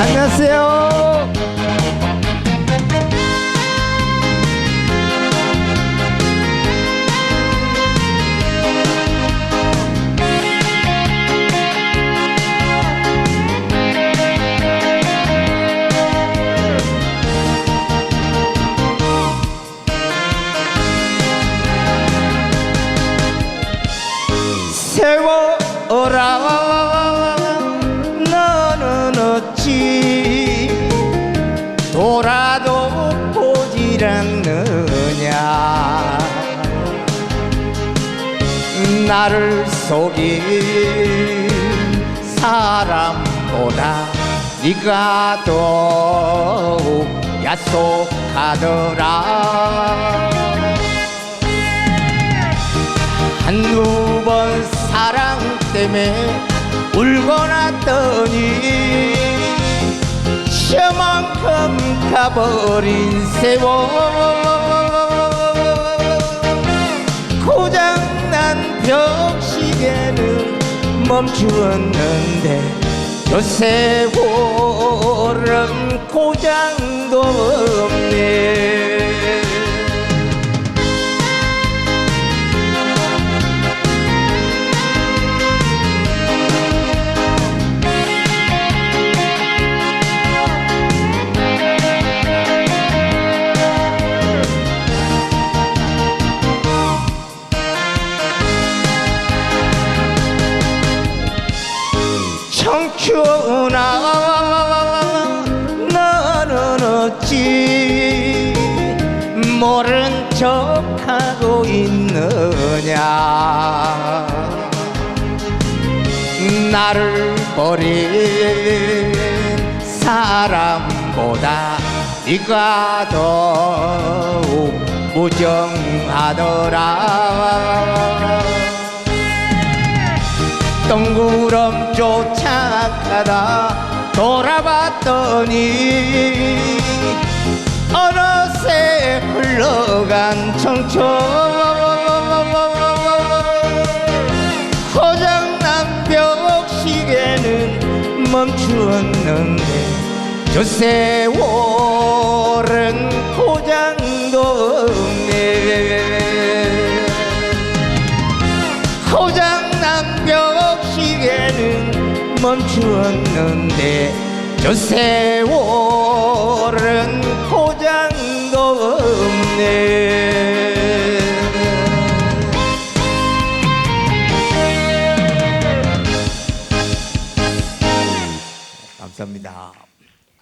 안녕하세요. 않느냐. 나를 속인 사람보다 네가 더욱 야속하더라. 한두 번 사랑 때문에 울고 났더니 저만큼 가버린 세월. 고장난 벽시계는 멈추었는데 저 세월은 고장도 없네 청춘아 너는 어찌 모른 척하고 있느냐. 나를 버린 사람보다 네가 더욱 무정하더라 덩구름 쫓아가다 돌아봤더니 어느새 흘러간 청춘 고장난 벽시계는 멈추었는데 저 세월은 고장도 없네. 벽시계는 멈추었는데 저 세월은 고장도 없네 감사합니다.